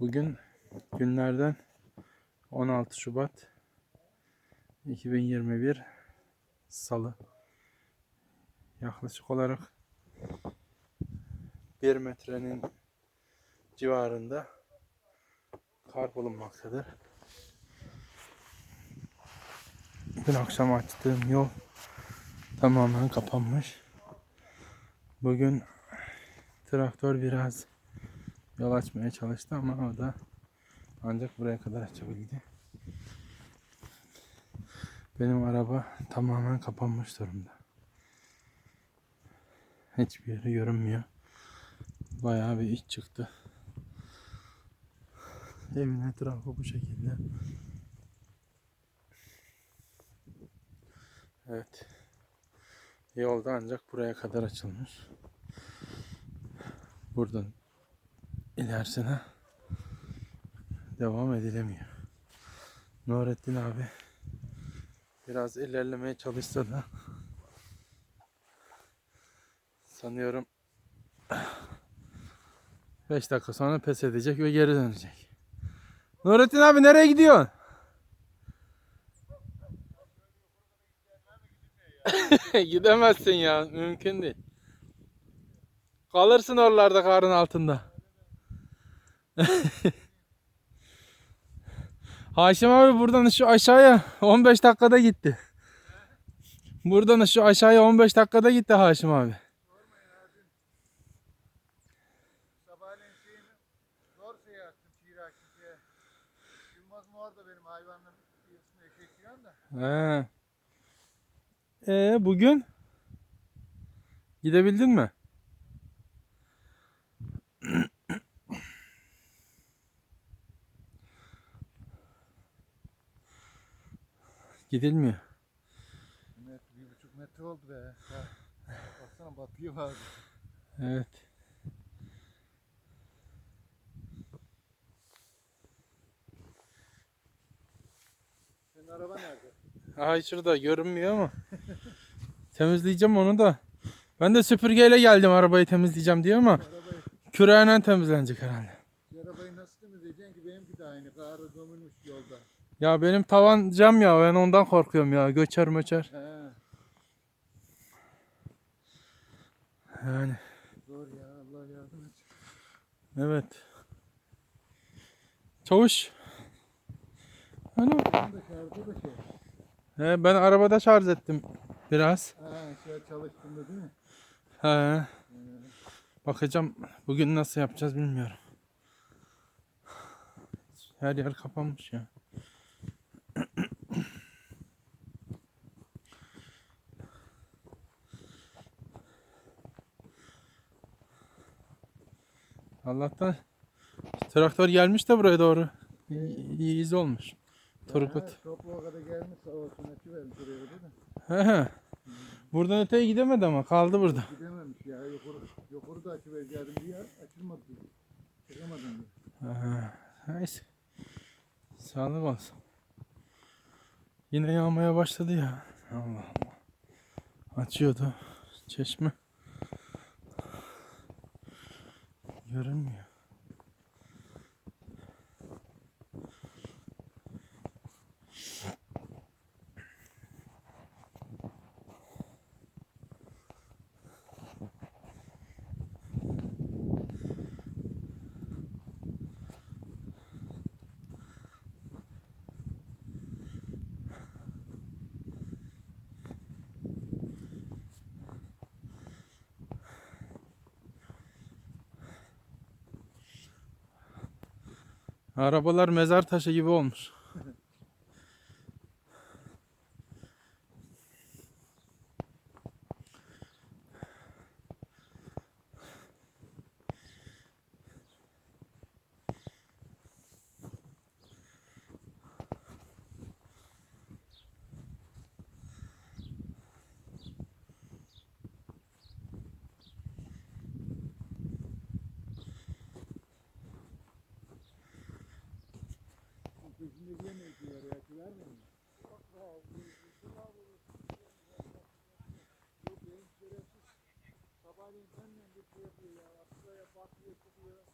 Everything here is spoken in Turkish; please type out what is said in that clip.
Bugün günlerden 16 Şubat 2021 Salı. Yaklaşık olarak 1 metrenin civarında kar bulunmaktadır. Dün akşam açtığım yol tamamen kapanmış. Bugün traktör biraz yol açmaya çalıştı ama o da ancak buraya kadar açabildi. Benim araba tamamen kapanmış durumda. Hiçbir yeri görünmüyor. Bayağı bir iç çıktı. Evin etrafı bu şekilde. Evet. Yolda ancak buraya kadar açılmış. Buradan ilerisine devam edilemiyor. Nurettin abi biraz ilerlemeye çalışsa da sanıyorum 5 dakika sonra pes edecek ve geri dönecek. Nurettin abi nereye gidiyorsun? Gidemezsin ya. Mümkün değil. Kalırsın oralarda karın altında. Haşim abi buradan şu aşağıya 15 dakikada gitti. Buradan şu aşağıya 15 dakikada gitti Haşim abi. Şey. He. Ee, bugün gidebildin mi? Gidilmiyor. Evet bir buçuk metre oldu be. Ya, baksana batıyor abi. Evet. Senin araba nerede? Ay şurada görünmüyor ama. Temizleyeceğim onu da. Ben de süpürgeyle geldim arabayı temizleyeceğim diye ama Arabayı, temizlenecek herhalde. arabayı nasıl temizleyeceksin ki benimki de aynı. Karı gömülmüş yolda. Ya benim tavan cam ya ben ondan korkuyorum ya göçer möçer. He, Yani zor ya Allah yardım et. evet. Çavuş. Şey. He, ben arabada şarj ettim biraz. Ha şey çalıştığında değil mi? He. Bakacağım bugün nasıl yapacağız bilmiyorum. Her yer kapanmış ya. Allah'tan traktör gelmiş de buraya doğru. İyi, iyi iz olmuş. Turgut. Ha, Topluğa kadar gelmiş sağ olsun açıvermiş oraya değil mi? He he. Buradan öteye gidemedi ama kaldı burada. Gidememiş ya yukarı, yukarı da açıvereceğim diye açılmadı. Çıkamadım. Neyse. Sağlık olsun. Yine yağmaya başladı ya. Allah Allah. Açıyordu çeşme. Görünmüyor. Arabalar mezar taşı gibi olmuş. Bir şey yapıyor ya. Şuraya bakıyor çıkıyor.